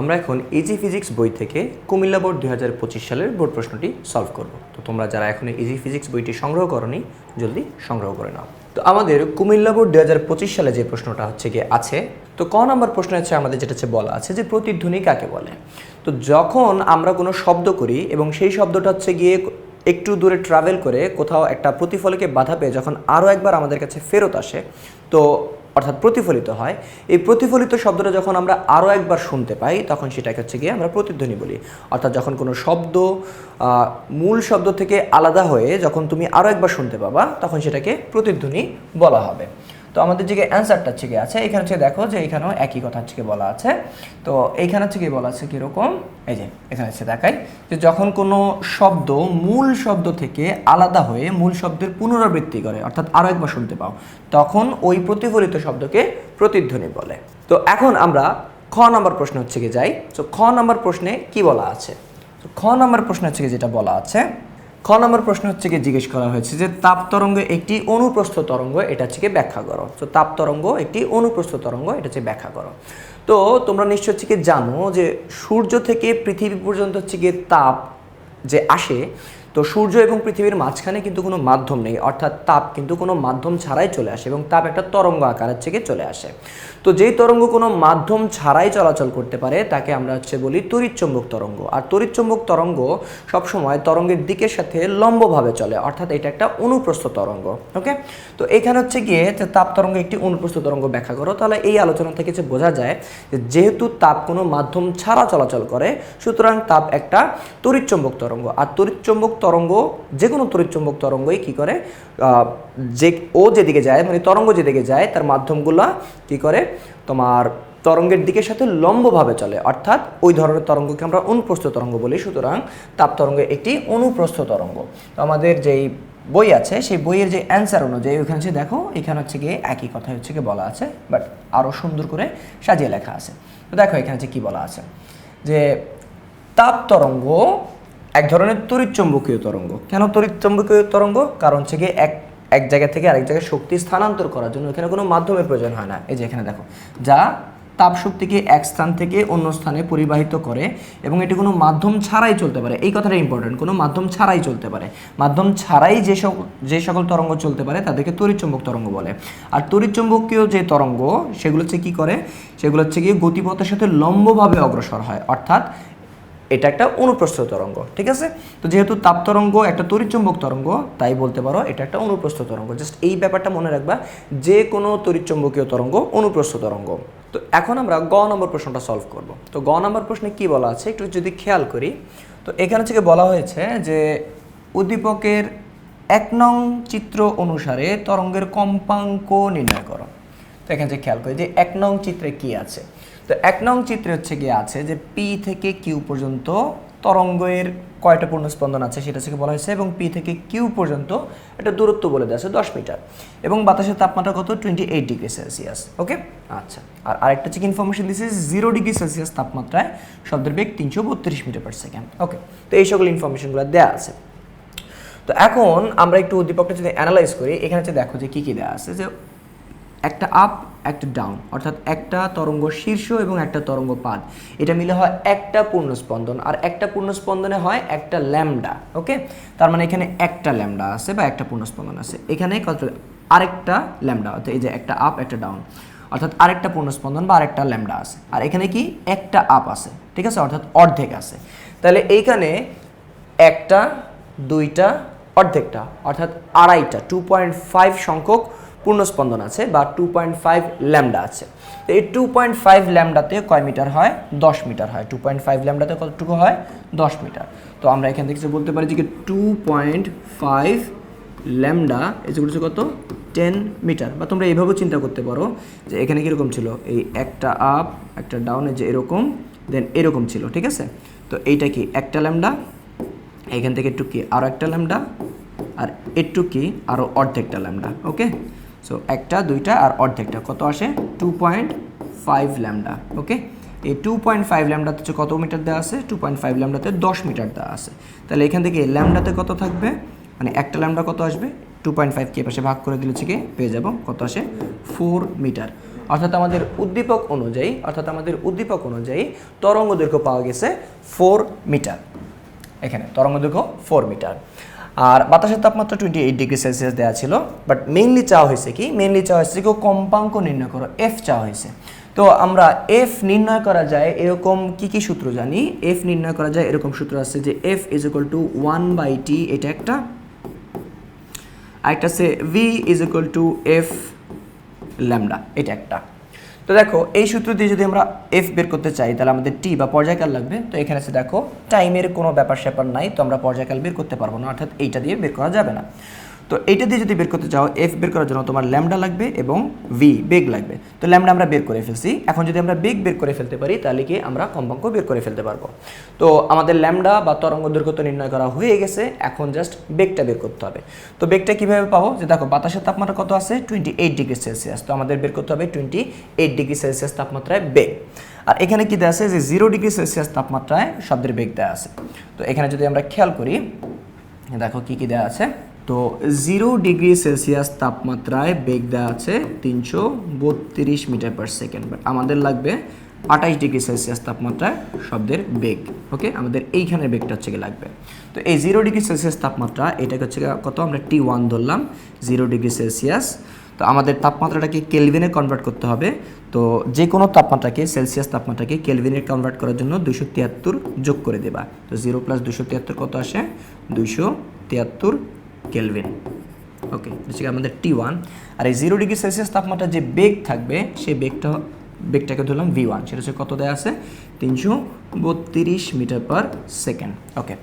আমরা এখন easy physics বই থেকে কুমিল্লা বোর্ড দুই হাজার পঁচিশ সালের বোর্ড প্রশ্নটি সলভ করব। তো তোমরা যারা এখন ইজি ফিজিক্স বইটি সংগ্রহ করনি, জলদি সংগ্রহ করে নাও। তো আমাদের কুমিল্লা বোর্ড দুই হাজার পঁচিশ সালে যে প্রশ্নটা হচ্ছে গিয়ে আছে, তো ক নম্বর প্রশ্ন হচ্ছে আমাদের যেটা হচ্ছে বলা আছে যে প্রতিধ্বনি কাকে বলে? তো যখন আমরা কোনো শব্দ করি এবং সেই শব্দটা হচ্ছে গিয়ে একটু দূরে ট্রাভেল করে কোথাও একটা প্রতিফলকে বাধা পেয়ে যখন আরও একবার আমাদের কাছে ফেরত আসে, তো অর্থাৎ প্রতিফলিত হয়, এই প্রতিফলিত শব্দটা যখন আমরা আরও একবার শুনতে পাই, তখন সেটাকে হচ্ছে গিয়ে আমরা প্রতিধ্বনি বলি। অর্থাৎ যখন কোনো শব্দ মূল শব্দ থেকে আলাদা হয়ে যখন তুমি আরও একবার শুনতে পাবা, তখন সেটাকে প্রতিধ্বনি বলা হবে। তো আমাদের যে অ্যান্সারটা হচ্ছে আছে, এখানে হচ্ছে দেখো যে এখানেও একই কথা হচ্ছে বলা আছে। তো এইখানে হচ্ছে কি বলা আছে কীরকম? এই যে, এখানে হচ্ছে দেখাই যে যখন কোনো শব্দ মূল শব্দ থেকে আলাদা হয়ে মূল শব্দের পুনরাবৃত্তি করে, অর্থাৎ আরও একবার শুনতে পাও, তখন ওই প্রতিফলিত শব্দকে প্রতিধ্বনি বলে। তো এখন আমরা খ নম্বর প্রশ্ন হচ্ছে গিয়ে যাই। তো খ নম্বর প্রশ্নে কি বলা আছে? তো খ নম্বর প্রশ্ন হচ্ছে গিয়ে যেটা বলা আছে খ নম্বর প্রশ্ন হচ্ছে কি জিজ্ঞেস করা হয়েছে যে তাপ তরঙ্গ একটি অনুপ্রস্থ তরঙ্গ, এটা হচ্ছে ব্যাখ্যা করো। তো তাপ তরঙ্গ একটি অনুপ্রস্থ তরঙ্গ, এটা হচ্ছে ব্যাখ্যা করো। তো তোমরা নিশ্চয় হচ্ছে কি জানো যে সূর্য থেকে পৃথিবী পর্যন্ত হচ্ছে গিয়ে তাপ যে আসে তো সূর্য এবং পৃথিবীর মাঝখানে কিন্তু কোনো মাধ্যম নেই, অর্থাৎ তাপ কিন্তু কোনো মাধ্যম ছাড়াই চলে আসে এবং তাপ একটা তরঙ্গ আকারের থেকে চলে আসে। তো যেই তরঙ্গ কোনো মাধ্যম ছাড়াই চলাচল করতে পারে, তাকে আমরা হচ্ছে বলি তড়িৎচুম্বক তরঙ্গ। আর তড়িৎচুম্বক তরঙ্গ সবসময় তরঙ্গের দিকের সাথে লম্বভাবে চলে, অর্থাৎ এটা একটা অনুপ্রস্থ তরঙ্গ, ওকে? তো এখানে হচ্ছে গিয়ে যে তাপ তরঙ্গ একটি অনুপ্রস্থ তরঙ্গ ব্যাখ্যা করো, তাহলে এই আলোচনা থেকে যে বোঝা যায় যেহেতু তাপ কোনো মাধ্যম ছাড়া চলাচল করে, সুতরাং তাপ একটা তড়িৎচুম্বক তরঙ্গ। আর তড়িৎচুম্বক তরঙ্গ যে কোনো তড়িৎচুম্বক তরঙ্গই কি করে? যে, ও যেদিকে যায় মানে তরঙ্গ যেদিকে যায়, তার মাধ্যমগুলো কি করে? তোমার তরঙ্গের দিকের সাথে লম্বভাবে চলে। অর্থাৎ ওই ধরনের তরঙ্গকে আমরা অনুপ্রস্থ তরঙ্গ বলি। সুতরাং তাপ তরঙ্গ একটি অনুপ্রস্থ তরঙ্গ। তো আমাদের যেই বই আছে, সেই বইয়ের যে অ্যান্সার অনুযায়ী ওইখানে হচ্ছে দেখো, এখানে হচ্ছে গিয়ে একই কথা হচ্ছে গিয়ে বলা আছে, বাট আরও সুন্দর করে সাজিয়ে লেখা আছে। তো দেখো এখানে হচ্ছে কী বলা আছে? যে তাপ তরঙ্গ এক ধরনের তড়িৎচুম্বকীয় তরঙ্গ। কেন তড়িৎচুম্বকীয় তরঙ্গ? কারণ হচ্ছে গিয়ে এক এক জায়গা থেকে আরেক জায়গায় শক্তি স্থানান্তর করার জন্য এখানে কোনো মাধ্যমের প্রয়োজন হয় না। এই যে এখানে দেখো, যা তাপ শক্তিকে এক স্থান থেকে অন্য স্থানে পরিবাহিত করে এবং এটি কোনো মাধ্যম ছাড়াই চলতে পারে। এই কথাটা ইম্পর্টেন্ট কোনো মাধ্যম ছাড়াই চলতে পারে। মাধ্যম ছাড়াই যে সকল যে সকল তরঙ্গ চলতে পারে, তাদেরকে তড়িৎচুম্বক তরঙ্গ বলে। আর তড়িৎচুম্বকীয় যে তরঙ্গ, সেগুলো হচ্ছে কী করে? সেগুলো হচ্ছে গিয়ে গতিপথের সাথে লম্বভাবে অগ্রসর হয়। অর্থাৎ এটা একটা অনুপ্রস্থ তরঙ্গ, ঠিক আছে? তো যেহেতু তাপ তরঙ্গ একটা তড়িৎচুম্বক তরঙ্গ, তাই বলতে পারো এটা একটা অনুপ্রস্থ তরঙ্গ। জাস্ট এই ব্যাপারটা মনে রাখবা, যে কোনো তড়িৎচুম্বকীয় তরঙ্গ অনুপ্রস্থ তরঙ্গ। তো এখন আমরা গ নম্বর প্রশ্নটা সলভ করব। তো গ নম্বর প্রশ্নে কি বলা আছে? একটু যদি খেয়াল করি, তো এখানে থেকে বলা হয়েছে যে উদ্দীপকের এক নং চিত্র অনুসারে তরঙ্গের কম্পাঙ্ক নির্ণয় করো। তো এখানে যে খেয়াল করি যে এক নং চিত্রে কি আছে? তো এক নং চিত্রে হচ্ছে গিয়ে আছে যে পি থেকে কিউ পর্যন্ত তরঙ্গের কয়টা পূর্ণ স্পন্দন আছে সেটা থেকে বলা হয়েছে এবং পি থেকে কিউ পর্যন্ত একটা দূরত্ব বলে দেওয়া আছে, দশ মিটার। এবং বাতাসের তাপমাত্রা কত? Twenty eight degree Celsius okay আচ্ছা আর আরেকটা হচ্ছে ইনফরমেশন দিচ্ছে জিরো ডিগ্রি সেলসিয়াস তাপমাত্রায় শব্দের বেগ তিনশো বত্রিশ মিটার পার সেকেন্ড ওকে তো এই সকল ইনফরমেশনগুলো দেওয়া আছে। তো এখন আমরা একটু উদ্দীপকটা যদি অ্যানালাইজ করি, এখানে হচ্ছে দেখো যে কী কী দেওয়া আছে, যে একটা আপ একটা ডাউন অর্থাৎ একটা তরঙ্গ শীর্ষ এবং একটা তরঙ্গ পাদ। এটা মিলে হয় একটা পূর্ণ স্পন্দন আর একটা পূর্ণ স্পন্দনে হয় একটা ল্যামডা ওকে তার মানে এখানে একটা ল্যামডা আছে বা একটা পূর্ণ স্পন্দন আছে। এখানে কত, আরেকটা ল্যামডা অর্থাৎ এই যে একটা আপ একটা ডাউন অর্থাৎ আরেকটা পূর্ণ স্পন্দন বা আরেকটা ল্যামডা আছে। আর এখানে কি? একটা আপ আছে, ঠিক আছে? অর্থাৎ অর্ধেক আছে। তাহলে এইখানে একটা, দুইটা, অর্ধেকটা, অর্থাৎ আড়াইটা টু পয়েন্ট ফাইভ সংখ্যক পূর্ণস্পন্দন আছে বা টু পয়েন্ট ফাইভ ল্যামডা আছে। তো এই টু পয়েন্ট ফাইভ ল্যামডাতে কয় মিটার হয়? দশ মিটার হয়। টু পয়েন্ট ফাইভ ল্যামডাতে কতটুকু হয়? দশ মিটার। তো আমরা এখান থেকে বলতে পারি যে টু পয়েন্ট ফাইভ ল্যামডা হচ্ছে কত? Ten metre. বা তোমরা এইভাবেও চিন্তা করতে পারো যে এখানে কীরকম ছিল? এই একটা আপ একটা ডাউনে যে এরকম দেন এরকম ছিল, ঠিক আছে? তো এইটা কি একটা ল্যামডা এখান থেকে একটু কি আরও একটা ল্যামডা আর একটু কি আরও অর্ধেকটা ল্যামডা ওকে সো একটা, দুইটা আর অর্ধেকটা। কত আসে? Two point five lambda okay এই টু পয়েন্ট ফাইভ ল্যামডাতে হচ্ছে কত মিটার দেওয়া আছে? টু পয়েন্ট ফাইভ ল্যামডাতে দশ মিটার দেওয়া আছে। তাহলে এখান থেকে ল্যামডাতে কত থাকবে? মানে একটা ল্যামডা কত আসবে? টু পয়েন্ট ফাইভ কে পাশে ভাগ করে দিলে হচ্ছে কি? পেয়ে যাব। কত আসে? Four metre. অর্থাৎ আমাদের উদ্দীপক অনুযায়ী, অর্থাৎ আমাদের উদ্দীপক অনুযায়ী তরঙ্গ দৈর্ঘ্য পাওয়া গেছে ফোর মিটার। এখানে তরঙ্গ দৈর্ঘ্য ফোর মিটার। আর বাতাসের তাপমাত্রা টোয়েন্টি এইট ডিগ্রি সেলসিয়াস দেওয়া ছিল বাট মেইনলি চাওয়া হয়েছে কি? মেইনলি চাওয়া হয়েছে কেউ কম্পাঙ্ক নির্ণয় করো এফ চাওয়া হয়েছে। তো আমরা এফ নির্ণয় করা যায় এরকম কি কি সূত্র জানি? এফ নির্ণয় করা যায় এরকম সূত্র আছে যে F is equal to one by T এটা একটা। আরেকটা আছে V is equal to F lambda এটা একটা। তো দেখো, এই সূত্র দিয়ে যদি আমরা এফ বের করতে চাই, তাহলে আমাদের টি বা পর্যায়কাল লাগবে। তো এখানে আছে, দেখো টাইমের কোনো ব্যাপার স্যাপার নাই, তো আমরা পর্যায়কাল বের করতে পারব না, অর্থাৎ এইটা দিয়ে বের করা যাবে না। তো এইটা দিয়ে যদি বের করতে চাও এফ বের করার জন্য তোমার ল্যামডা লাগবে এবং ভি বেগ লাগবে। তো ল্যামডা আমরা বের করে ফেলছি। এখন যদি আমরা বেগ বের করে ফেলতে পারি, তাহলে কি আমরা কম্পাঙ্ক বের করে ফেলতে পারব। তো আমাদের ল্যামডা বা তরঙ্গ দৈর্ঘ্য নির্ণয় করা হয়ে গেছে। এখন জাস্ট বেগটা বের করতে হবে। তো বেগটা কীভাবে পাবো? যে দেখো, বাতাসের তাপমাত্রা কত আছে? টোয়েন্টি এইট ডিগ্রি সেলসিয়াস তো আমাদের বের করতে হবে টোয়েন্টি এইট ডিগ্রি সেলসিয়াস তাপমাত্রায় বেগ আর এখানে কি দেওয়া আছে? যে জিরো ডিগ্রি সেলসিয়াস তাপমাত্রায় শব্দের বেগ দেওয়া আছে। তো এখানে যদি আমরা খেয়াল করি, দেখো কি কি দেওয়া আছে? তো জিরো ডিগ্রি সেলসিয়াস তাপমাত্রায় বেগ দেওয়া আছে তিনশো বত্রিশ মিটার পার সেকেন্ড বাট আমাদের লাগবে আঠাইশ ডিগ্রি সেলসিয়াস তাপমাত্রায় শব্দের বেগ। ওকে আমাদের এইখানের বেগটা হচ্ছে গিয়ে লাগবে। তো এই জিরো ডিগ্রি সেলসিয়াস তাপমাত্রা, এটাকে হচ্ছে কত? আমরা টি ওয়ান ধরলাম জিরো ডিগ্রি সেলসিয়াস তো আমাদের তাপমাত্রাটাকে কেলভিনে কনভার্ট করতে হবে। তো যে কোনো তাপমাত্রাকে সেলসিয়াস তাপমাত্রাকে কেলভিনে কনভার্ট করার জন্য দুশো তিয়াত্তর যোগ করে দেবা। তো জিরো প্লাস দুশো তিয়াত্তর কত আসে? দুইশো তিয়াত্তর কেলভিন ওকে হচ্ছে আমাদের টি ওয়ান আর এই জিরো ডিগ্রি সেলসিয়াস তাপমাত্রা যে বেগ থাকবে, সেই বেগটা, বেগটাকে ধরলাম ভি ওয়ান সেটা হচ্ছে কত দেওয়া আছে? তিনশো বত্রিশ মিটার পার সেকেন্ড। ওকে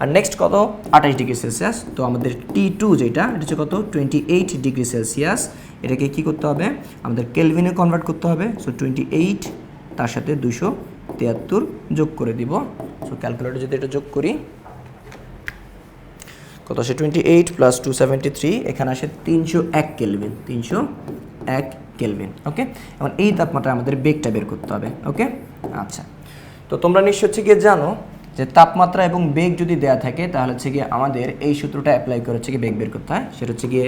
আর নেক্সট কত? আঠাশ ডিগ্রি সেলসিয়াস তো আমাদের টি টু যেটা, এটা হচ্ছে কত? টোয়েন্টি এইট ডিগ্রি সেলসিয়াস এটাকে কী করতে হবে? আমাদের কেলভিনে কনভার্ট করতে হবে। সো টোয়েন্টি এইট তার সাথে দুশো তিয়াত্তর যোগ করে দিব। সো ক্যালকুলেটর যদি এটা যোগ করি কত আসে? Twenty eight plus two seventy three এখানে আসে তিনশো এক কেলভিন তিনশো এক কেলভিন ওকে এখন এই তাপমাত্রা আমাদের বেগটা বের করতে হবে ওকে আচ্ছা। তো তোমরা নিশ্চয় হচ্ছে গিয়ে জানো যে তাপমাত্রা এবং বেগ যদি দেয়া থাকে, তাহলে হচ্ছে গিয়ে আমাদের এই সূত্রটা অ্যাপ্লাই করে হচ্ছে গিয়ে বেগ বের করতে হয়। সেটা হচ্ছে গিয়ে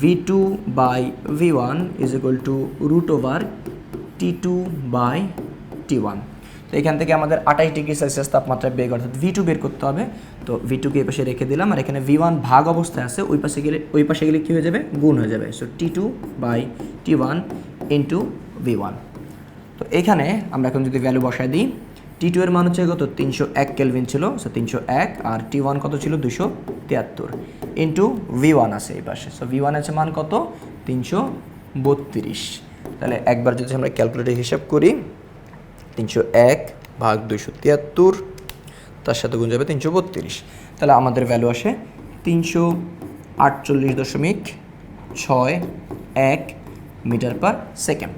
V two by V one is equal to root over T two by T one তো এখান থেকে আমাদের আঠাশ ডিগ্রি সেলসিয়াস তাপমাত্রায় বেগ, অর্থাৎ ভি টু বের করতে হবে। তো ভি টুকে এই পাশে রেখে দিলাম, আর এখানে ভি ওয়ান ভাগ অবস্থায় আছে, ওই পাশে গেলে ওই পাশে গেলে কী হয়ে যাবে? গুণ হয়ে যাবে। So T two by T one into V one তো এখানে আমরা এখন যদি ভ্যালু বসায় দিই টি টু এর মান হচ্ছে কত? তিনশো এক কেলভিন ছিল সো তিনশো এক, আর টি ওয়ান কত ছিল? দুশো তিয়াত্তর। ইন্টু ভি ওয়ান আছে এই পাশে। সো ভি ওয়ান আছে মান কত? তিনশো বত্রিশ। তাহলে একবার যদি আমরা ক্যালকুলেটর হিসাব করি তিনশো এক ভাগ দুইশো তিয়াত্তর, তার সাথে গুণ যাবে তিনশো বত্রিশ। তাহলে আমাদের ভ্যালু আসে তিনশো আটচল্লিশ দশমিক ছয় এক মিটার পার সেকেন্ড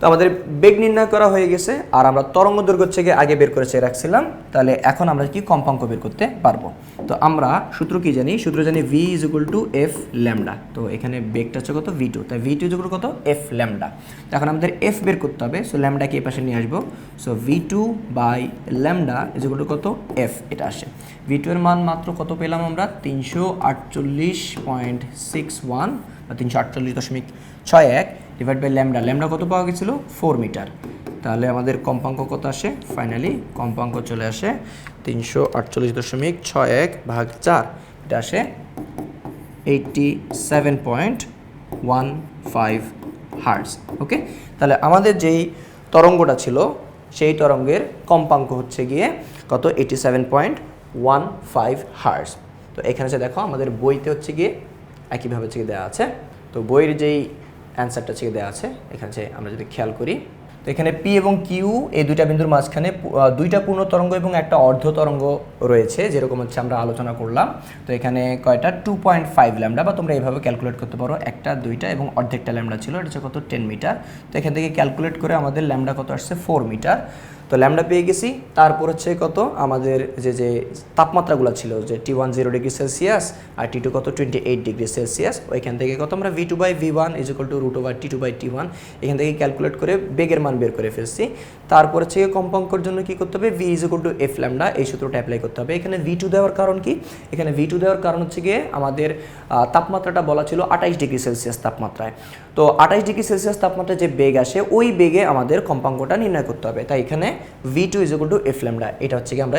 তো আমাদের বেগ নির্ণয় করা হয়ে গেছে, আর আমরা তরঙ্গ দৈর্ঘ্য থেকে আগে বের করে চেয়ে রাখছিলাম, তাহলে এখন আমরা কি কম্পাঙ্ক বের করতে পারব? তো আমরা সূত্র কি জানি? সূত্র জানি V is equal to F lambda তো এখানে বেগটা হচ্ছে কত? ভি টু তাই ভি টু ইকুয়াল কত? এফ ল্যামডা তো এখন আমাদের এফ বের করতে হবে সো ল্যামডাকে এই পাশে নিয়ে আসব। So V two by lambda is equal to কত? এফ এটা আসে। ভি টু এর মান মাত্র কত পেলাম আমরা? তিনশো আটচল্লিশ পয়েন্ট সিক্স ওয়ান বা তিনশো আটচল্লিশ দশমিক ছয় এক। ডিভাইড বাই ল্যামডা ল্যামডা কত পাওয়া গেছিল? ফোর মিটার তাহলে আমাদের কম্পাঙ্ক কত আসে? ফাইনালি কম্পাঙ্ক চলে আসে তিনশো আটচল্লিশ দশমিক ছয় এক ভাগ চার। এটা আসে eighty seven point one five hertz okay তাহলে আমাদের যেই তরঙ্গটা ছিল, সেই তরঙ্গের কম্পাঙ্ক হচ্ছে গিয়ে কত? Eighty seven point one five hertz তো এখানে যে দেখো, আমাদের বইতে হচ্ছে গিয়ে একইভাবে হচ্ছে গিয়ে দেওয়া আছে। তো বইয়ের যেই অ্যান্সারটা ছেড়ে দেওয়া আছে। এখানে যে আমরা যদি খেয়াল করি, তো এখানে পি এবং কিউ এই দুইটা বিন্দুর মাঝখানে দুইটা পূর্ণ তরঙ্গ এবং একটা অর্ধ তরঙ্গ রয়েছে, যেরকম হচ্ছে আমরা আলোচনা করলাম। তো এখানে কয়টা? টু পয়েন্ট ফাইভ ল্যামডা বা তোমরা এইভাবে ক্যালকুলেট করতে পারো, একটা, দুইটা এবং অর্ধেকটা ল্যামডা ছিল, এটা হচ্ছে কত? টেন মিটার তো এখান থেকে ক্যালকুলেট করে আমাদের ল্যামডা কত আসছে? ফোর মিটার তো ল্যামডা পেয়ে গেছি। তারপর হচ্ছে কত? আমাদের যে যে তাপমাত্রাগুলো ছিল, যে T one zero degree Celsius আর টি টু কত? টোয়েন্টি এইট ডিগ্রি সেলসিয়াস ওইখান থেকে কত? আমরা V two by V one is equal to root over T two by T one এখান থেকে ক্যালকুলেট করে বেগের মান বের করে ফেলছি। তারপর হচ্ছে কম্পাঙ্কর জন্য কী করতে হবে? V is equal to F lambda, এই সূত্রটা অ্যাপ্লাই করতে হবে। এখানে ভি টু দেওয়ার কারণ কি? এখানে ভি টু দেওয়ার কারণ হচ্ছে গিয়ে আমাদের তাপমাত্রাটা বলা ছিল আঠাইশ ডিগ্রি সেলসিয়াস তাপমাত্রায়। তো আঠাইশ ডিগ্রি সেলসিয়াস তাপমাত্রায় যে বেগ আসে, ওই বেগে আমাদের কম্পাঙ্কটা নির্ণয় করতে হবে। তাই এখানে V two is to F lambda এটা হচ্ছে কি আমরা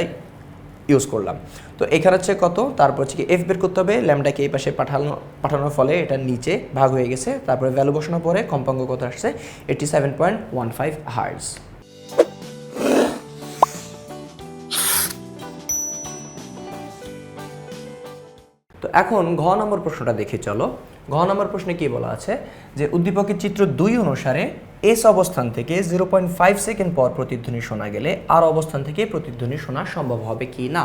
ইউজ করলাম। তো এখানে হচ্ছে কত? তারপর হচ্ছে কি এফ বের করতে হবে ল্যামডাকে এই পাশে পাঠানো পাঠানোর ফলে এটা নিচে ভাগ হয়ে গেছে। তারপরে ভ্যালু বসানোর পরে কম্পাঙ্ক কত আসছে? Eighty seven point one five hertz এখন ঘ নম্বর প্রশ্নটা দেখে, চলো। ঘ নম্বর প্রশ্নে কি বলা আছে? যে উদ্দীপকের চিত্র দুই অনুসারে এস অবস্থান থেকে জিরো পয়েন্ট ফাইভ সেকেন্ড পর প্রতিধ্বনি শোনা গেলে আর অবস্থান থেকে প্রতিধ্বনি শোনা সম্ভব হবে কি না?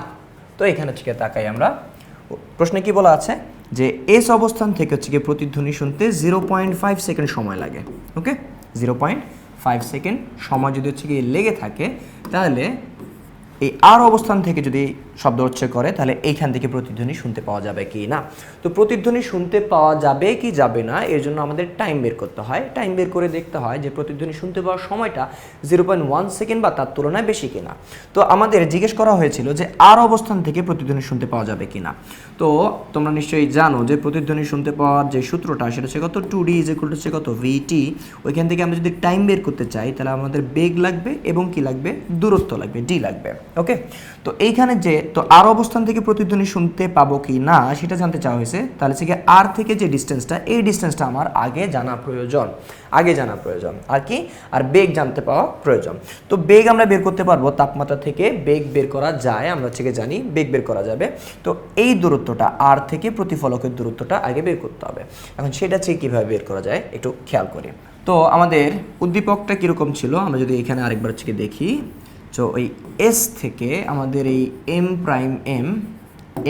তো এখানে থেকে তাকাই আমরা। প্রশ্নে কি বলা আছে? যে এস অবস্থান থেকে হচ্ছে গিয়ে প্রতিধ্বনি শুনতে জিরো পয়েন্ট ফাইভ সেকেন্ড সময় লাগে okay zero point five second সময় যদি হচ্ছে গিয়ে লেগে থাকে, তাহলে এই আর অবস্থান থেকে যদি শব্দ উচ্চার করে, তাহলে এইখান থেকে প্রতিধ্বনি শুনতে পাওয়া যাবে কি না? তো প্রতিধ্বনি শুনতে পাওয়া যাবে কি যাবে না, এর জন্য আমাদের টাইম বের করতে হয়। টাইম বের করে দেখতে হয় যে প্রতিধ্বনি শুনতে পাওয়ার সময়টা জিরো পয়েন্ট ওয়ান সেকেন্ড বা তার তুলনায় বেশি কিনা। তো আমাদের জিজ্ঞেস করা হয়েছিল যে আর অবস্থান থেকে প্রতিধ্বনি শুনতে পাওয়া যাবে কিনা। তো তোমরা নিশ্চয়ই জানো যে প্রতিধ্বনি শুনতে পাওয়ার যে সূত্রটা, সেটা হচ্ছে কত two D is equal to হচ্ছে কত ভিটি ওইখান থেকে আমরা যদি টাইম বের করতে চাই, তাহলে আমাদের বেগ লাগবে এবং কি লাগবে? দূরত্ব লাগবে ডি লাগবে ওকে তো এইখানে যে, তো আর অবস্থান থেকে প্রতিধ্বনি শুনতে পাবো কি না, সেটা জানতে চাওয়া হয়েছে। তাহলে হচ্ছে আর থেকে যে ডিস্টেন্সটা এই ডিস্টেন্সটা আমার আগে জানা প্রয়োজন, আগে জানা প্রয়োজন। আর কি? আর বেগ জানতে পাওয়া প্রয়োজন। তো বেগ আমরা বের করতে পারব, তাপমাত্রা থেকে বেগ বের করা যায়, আমরা হচ্ছে জানি বেগ বের করা যাবে। তো এই দূরত্বটা আর থেকে প্রতিফলকের দূরত্বটা আগে বের করতে হবে। এখন সেটা হচ্ছে কীভাবে বের করা যায় একটু খেয়াল করি। তো আমাদের উদ্দীপকটা কীরকম ছিল? আমরা যদি এখানে আরেকবার হচ্ছে দেখি, তো ওই এস থেকে আমাদের এই M prime M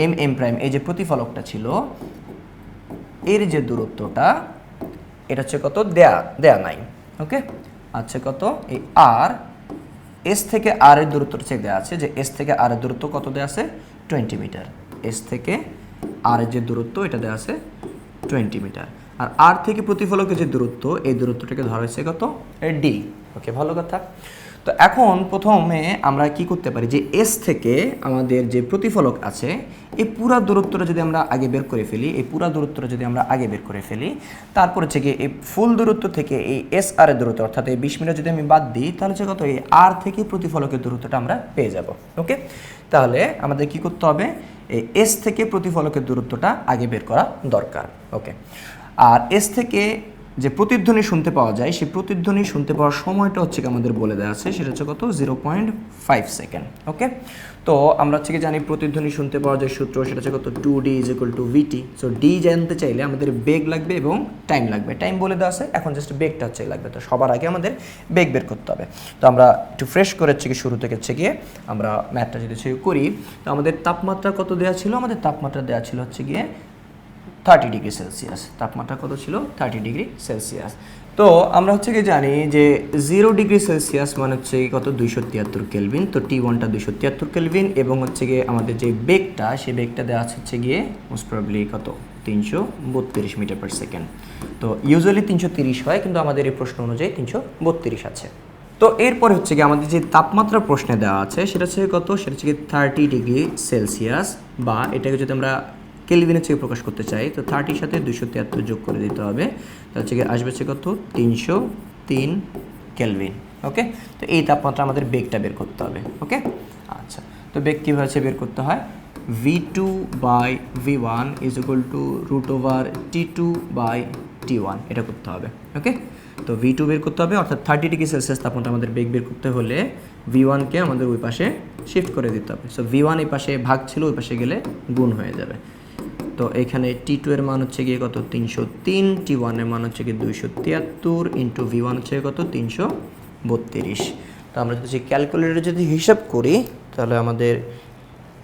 M M prime এই যে প্রতিফলকটা ছিল, এর যে দূরত্বটা, এটা হচ্ছে কত? দেয়া দেয়া নাই ওকে আচ্ছা কত? এই আর এস থেকে আর এর দূরত্বটা চেক দেওয়া আছে, যে এস থেকে আর এর দূরত্ব কত দেওয়া আছে? Twenty metre. এস থেকে আর যে দূরত্ব, এটা দেওয়া আছে টোয়েন্টি মিটার। আর আর থেকে প্রতিফলকের যে দূরত্ব, এই দূরত্বটাকে ধরা হয়েছে কত? ডি ওকে ভালো কথা। তো এখন প্রথমে আমরা কি করতে পারি? যে এস থেকে আমাদের যে প্রতিফলক আছে, এই পুরা দূরত্বটা যদি আমরা আগে বের করে ফেলি, এই পুরা দূরত্বটা যদি আমরা আগে বের করে ফেলি, তারপর হচ্ছে গিয়ে এই ফুল দূরত্ব থেকে এই এস আর এর দূরত্ব, অর্থাৎ এই বিশ মিটার যদি আমি বাদ দিই, তাহলে হচ্ছে কত? এই আর থেকে প্রতিফলকের দূরত্বটা আমরা পেয়ে যাব। ওকে তাহলে আমাদের কি করতে হবে? এই এস থেকে প্রতিফলকের দূরত্বটা আগে বের করা দরকার। ওকে আর এস থেকে যে প্রতিধ্বনি শুনতে পাওয়া যায়, সেই প্রতিধ্বনি শুনতে পাওয়ার সময়টা হচ্ছে কি আমাদের বলে দেওয়া আছে, সেটা হচ্ছে কত? Zero point five second okay তো আমরা হচ্ছে কি জানি প্রতিধ্বনি শুনতে পাওয়ার যে সূত্র, সেটা হচ্ছে কত? Two D is equal to VT so D জানতে চাইলে আমাদের বেগ লাগবে এবং টাইম লাগবে। টাইম বলে দেওয়া আছে, এখন জাস্ট বেগটা হচ্ছে লাগবে, তো সবার আগে আমাদের বেগ বের করতে হবে। তো আমরা একটু ফ্রেশ করে হচ্ছে কি শুরু থেকে হচ্ছে গিয়ে আমরা ম্যাথটা যদি করি, তো আমাদের তাপমাত্রা কত দেওয়া ছিল? আমাদের তাপমাত্রা দেওয়া ছিল হচ্ছে গিয়ে থার্টি ডিগ্রি সেলসিয়াস তাপমাত্রা কত ছিল? থার্টি ডিগ্রি সেলসিয়াস তো আমরা হচ্ছে কি জানি যে জিরো ডিগ্রি সেলসিয়াস মানে হচ্ছে কত? দুইশো তিয়াত্তর কেলভিন তো টি ওয়ানটা দুইশো তিয়াত্তর কেলভিন এবং হচ্ছে গিয়ে আমাদের যে বেগটা, সেই বেগটা দেওয়া হচ্ছে গিয়ে মোস্ট প্রবলি কত? তিনশো বত্রিশ মিটার পার সেকেন্ড তো ইউজুয়ালি তিনশো তিরিশ হয়, কিন্তু আমাদের এই প্রশ্ন অনুযায়ী তিনশো বত্রিশ আছে। তো এরপরে হচ্ছে কি আমাদের যে তাপমাত্রা প্রশ্নে দেওয়া আছে, সেটা হচ্ছে কত? সেটা হচ্ছে কি থার্টি ডিগ্রি সেলসিয়াস বা এটাকে যদি আমরা কেলভিনের থেকে প্রকাশ করতে চাই, তো থার্টির সাথে দুশো তিয়াত্তর যোগ করে দিতে হবে। তো হচ্ছে আসবে হচ্ছে কত? তিনশো তিন কেলভিন ওকে তো এই তাপমাত্রা আমাদের বেগটা বের করতে হবে ওকে আচ্ছা তো বেগ কীভাবে বের করতে হয়? V two by V one is equal to root over T two by T one এটা করতে হবে ওকে তো ভি টু বের করতে হবে, অর্থাৎ থার্টি ডিগ্রি সেলসিয়াস তাপমাত্রা আমাদের বেগ বের করতে হলে ভি ওয়ানকে আমাদের ওই পাশে শিফট করে দিতে হবে। সো ভি ওয়ান এই পাশে ভাগ ছিল, ওই পাশে গেলে গুণ হয়ে যাবে। তো এখানে টি টু এর মান হচ্ছে গিয়ে কত? তিনশো তিন টি ওয়ানের মান হচ্ছে গিয়ে দুইশো তিয়াত্তর ইন্টু ভি ওয়ান হচ্ছে কত? তিনশো বত্রিশ। তো আমরা যদি ক্যালকুলেটর যদি হিসাব করি, তাহলে আমাদের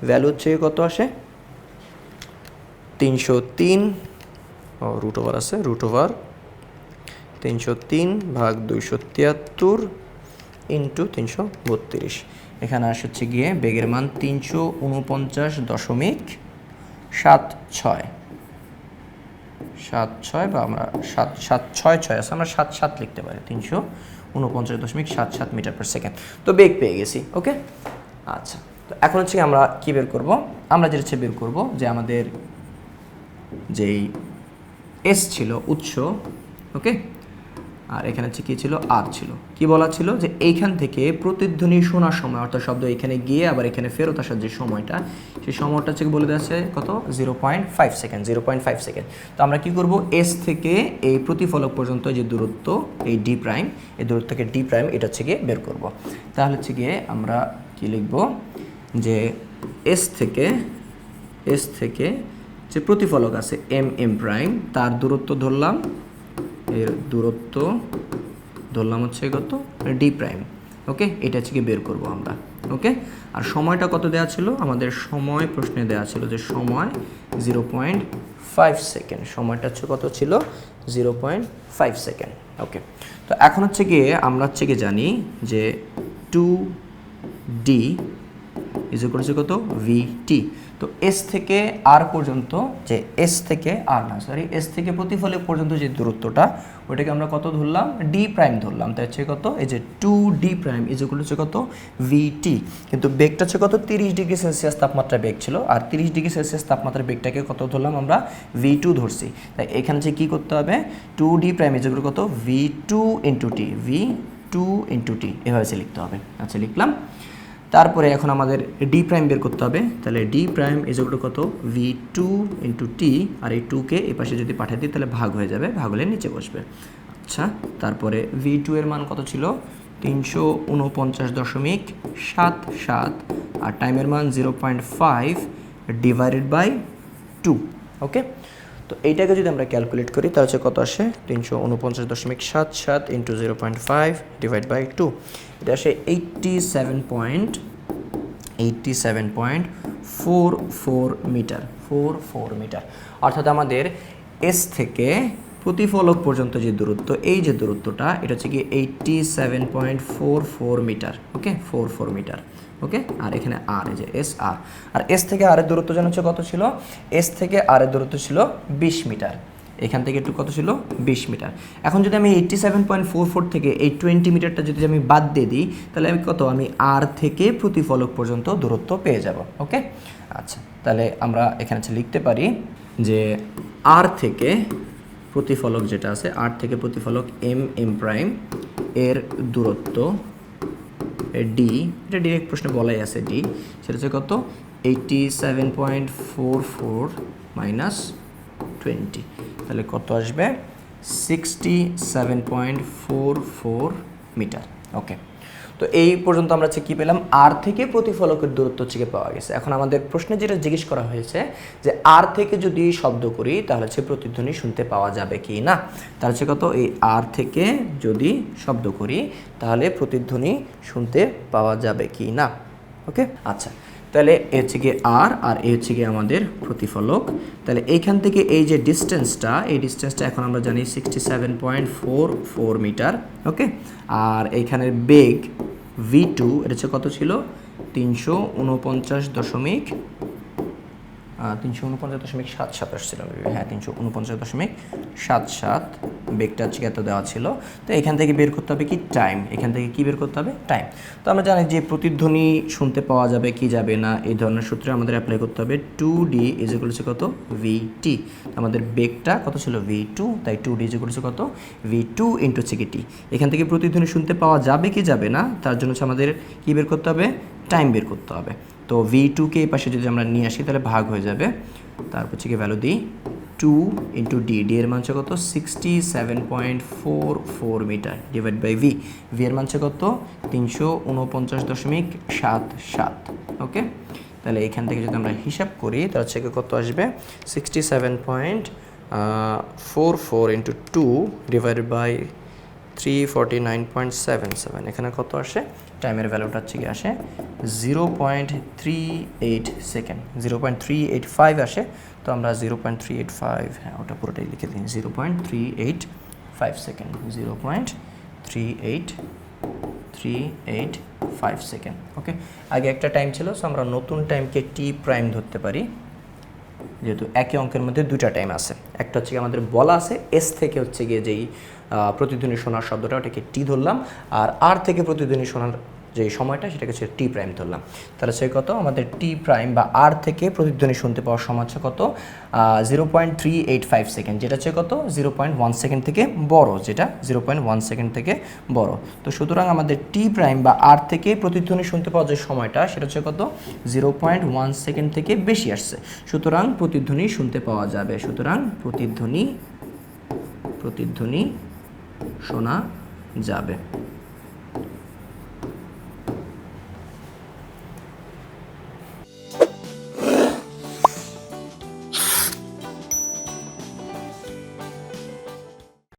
ভ্যালু হচ্ছে কত আসে? তিনশো তিন, ও রুট ওভার আছে রুট ওভার তিনশো তিন ভাগ দুইশো তিয়াত্তর ইন্টু তিনশো বত্রিশ। এখানে আসে হচ্ছে গিয়ে বেগের মান তিনশো উনপঞ্চাশ দশমিক সাত ছয়। সাত ছয় বা আমরা সাত সাত ছয় ছয় আছে, আমরা সাত সাত লিখতে পারি, তিনশো উনপঞ্চাশ দশমিক সাত সাত মিটার পার সেকেন্ড তো বেগ পেয়ে গেছি, ওকে? আচ্ছা তো এখন হচ্ছে আমরা কী বের করব? আমরা যেটা হচ্ছে বের করব যে আমাদের যেই এস ছিল উৎস, ওকে? আর এখানে হচ্ছে কী ছিল? আর ছিল। কি বলা ছিল? যে এইখান থেকে প্রতিধ্বনি শোনার সময়, অর্থাৎ শব্দ এখানে গিয়ে আবার এখানে ফেরত আসার যে সময়টা, সেই সময়টা হচ্ছে বলে দেওয়া কত? Zero point five second zero point five second তো আমরা কি করব? এস থেকে এই প্রতিফলক পর্যন্ত যে দূরত্ব, এই ডি প্রাইম এই দূরত্ব থেকে ডি প্রাইম এটা হচ্ছে গিয়ে বের করব। তাহলে হচ্ছে গিয়ে আমরা কি লিখব? যে এস থেকে এস থেকে যে প্রতিফলক আছে এম এম প্রাইম তার দূরত্ব ধরলাম এর দূরত্ব ধরলাম হচ্ছে কত? ডি প্রাইম ওকে এটা গিয়ে বের করব আমরা ওকে আর সময়টা কত দেওয়া ছিল? আমাদের সময় প্রশ্নে দেওয়া ছিল যে সময় জিরো পয়েন্ট ফাইভ সেকেন্ড সময়টা হচ্ছে কত ছিল? Zero point five second okay তো এখন হচ্ছে গিয়ে আমরা হচ্ছে গিয়ে জানি যে টু ডি ইজ করেছে কত? ভিটি তো এস থেকে আর পর্যন্ত যে এস থেকে আর না সরি এস থেকে প্রতিফলক পর্যন্ত যে দূরত্বটা, ওইটাকে আমরা কত ধরলাম? ডি প্রাইম ধরলাম। তাই হচ্ছে কত? এই যে টু ডি প্রাইম ইজ হচ্ছে কত? ভিটি কিন্তু বেগটা হচ্ছে কত? তিরিশ ডিগ্রি সেলসিয়াস তাপমাত্রা বেগ ছিল। আর তিরিশ ডিগ্রি সেলসিয়াস তাপমাত্রার বেগটাকে কত ধরলাম আমরা? ভি টু ধরছি। তাই এখানে যে কী করতে হবে? টু ডি প্রাইম ইজ কত? V two into T V two into T এভাবে লিখতে হবে। আচ্ছা লিখলাম। তারপরে এখন আমাদের ডি প্রাইম বের করতে হবে। তাহলে ডি প্রাইম ইজ টু কত? ভি টু ইন্টু টি আর এই টুকে এই পাশে যদি পাঠিয়ে দিই, তাহলে ভাগ হয়ে যাবে, ভাগ হলে নিচে বসবে। আচ্ছা তারপরে ভি টু এর মান কত ছিল? তিনশো উনপঞ্চাশ দশমিক সাত সাত আর টাইমের মান zero point five divided by two okay তো এইটাকে যদি আমরা ক্যালকুলেট করি, তাহলে হচ্ছে কত আসে? তিনশো উনপঞ্চাশ দশমিক সাত সাত into zero point five divide by two এটা আসে eighty seven point eighty seven point four four metre four four metre অর্থাৎ আমাদের এস থেকে প্রতিফলক পর্যন্ত যে দূরত্ব, এই যে দূরত্বটা, এটা হচ্ছে কি eighty seven point four four metre okay four four metre okay? আর এখানে আর এই যে এস আর আর এস থেকে আরের দূরত্ব যেন হচ্ছে কত ছিল? এস থেকে আরের দূরত্ব ছিল বিশ মিটার। এখান থেকে একটু কত ছিল? বিশ মিটার। এখন যদি আমি eighty seven point four four থেকে এই টোয়েন্টি মিটারটা যদি আমি বাদ দিয়ে দিই, তাহলে আমি কত? আমি আর থেকে প্রতিফলক পর্যন্ত দূরত্ব পেয়ে যাব, ওকে? আচ্ছা তাহলে আমরা এখানে লিখতে পারি যে আর থেকে প্রতিফলক যেটা আছে আর থেকে প্রতিফলক এম এম প্রাইম এর দূরত্ব ডি এটা ডিরেক্ট প্রশ্নে বলাই আছে ডি সেটা হচ্ছে কত? Eighty seven point four four minus twenty তাহলে কত আসবে? Sixty seven point four four metre okay তো এই পর্যন্ত আমরা হচ্ছে কী পেলাম? আর থেকে প্রতিফলকের দূরত্ব হচ্ছে পাওয়া গেছে। এখন আমাদের প্রশ্নে যেটা জিজ্ঞেস করা হয়েছে যে আর থেকে যদি শব্দ করি, তাহলে হচ্ছে প্রতিধ্বনি শুনতে পাওয়া যাবে কি না? তার হচ্ছে কত? এই আর থেকে যদি শব্দ করি, তাহলে প্রতিধ্বনি শুনতে পাওয়া যাবে কি না? ওকে আচ্ছা। তাহলে এ হচ্ছে গিয়ে আর আর এ হচ্ছে গিয়ে আমাদের প্রতিফলক। তাহলে এইখান থেকে এই যে ডিস্টেন্সটা এই ডিস্টেন্সটা এখন আমরা জানি sixty seven point four four metre okay আর এইখানের বেগ ভি টু এটা হচ্ছে কত ছিল? তিনশো উনপঞ্চাশ দশমিক তিনশো উনপঞ্চাশ দশমিক সাত সাত আসছিল হ্যাঁ তিনশো উনপঞ্চাশ দশমিক সাত সাত বেগটা হচ্ছে এত দেওয়া ছিল। তো এখান থেকে বের করতে হবে কি? টাইম এখান থেকে কি বের করতে হবে? টাইম তো আমরা জানি যে প্রতিধ্বনি শুনতে পাওয়া যাবে, কি যাবে না, এই ধরনের সূত্রে আমাদের অ্যাপ্লাই করতে হবে টু ডি ইজ হচ্ছে কত? ভি টি আমাদের বেগটা কত ছিল? ভি টু তাই টু ডি ইজ হচ্ছে কত? ভি টু ইন্টু হচ্ছে কি টি এখান থেকে প্রতিধ্বনি শুনতে পাওয়া যাবে, কি যাবে না, তার জন্য হচ্ছে আমাদের কি বের করতে হবে? টাইম বের করতে হবে। তো ভি টুকে এই পাশে যদি আমরা নিয়ে আসি, তাহলে ভাগ হয়ে যাবে। তারপর হচ্ছে কি ভ্যালু দিই টু ইন্টু ডি ডি এর মান কত? Sixty seven point four four metre divide by V V এর মান কত? তিনশো উনপঞ্চাশ দশমিক সাত সাত। ওকে তাহলে এখান থেকে যদি আমরা হিসাব করি, তাহলে হচ্ছে কত আসবে? Sixty seven point four four into two divided by three forty nine point seven seven এখানে কত আসে? টাইমের ভ্যালুটা হচ্ছে কি আসে zero point three eight second zero point three eight five আসে, তো আমরা zero point three eight five হ্যাঁ ওটা পুরোটাই লিখে দিই। Zero point three eight five second zero point three eight three eight five second okay আগে একটা টাইম ছিল সো আমরা নতুন টাইমকে টি প্রাইম ধরতে পারি। যেহেতু একই অঙ্কের মধ্যে দুটা টাইম আছে। একটা হচ্ছে আমাদের বলা আছে এস থেকে হচ্ছে গিয়ে যেই প্রতিধ্বনি শোনার শব্দটা, ওটাকে টি ধরলাম। আর আর থেকে প্রতিধ্বনি শোনার যে সময়টা সেটাকে হচ্ছে টি প্রাইম ধরলাম। তাহলে সে কত? আমাদের টি প্রাইম বা আর থেকে প্রতিধ্বনি শুনতে পাওয়ার সময় হচ্ছে কত? Zero point three eight five second যেটা হচ্ছে কত? জিরো পয়েন্ট ওয়ান সেকেন্ড থেকে বড়, যেটা জিরো পয়েন্ট ওয়ান সেকেন্ড থেকে বড়। তো সুতরাং আমাদের টি প্রাইম বা আর থেকে প্রতিধ্বনি শুনতে পাওয়ার যে সময়টা, সেটা হচ্ছে কত? জিরো পয়েন্ট ওয়ান সেকেন্ড থেকে বেশি আসছে। সুতরাং প্রতিধ্বনি শুনতে পাওয়া যাবে। সুতরাং প্রতিধ্বনি প্রতিধ্বনি শোনা যাবে।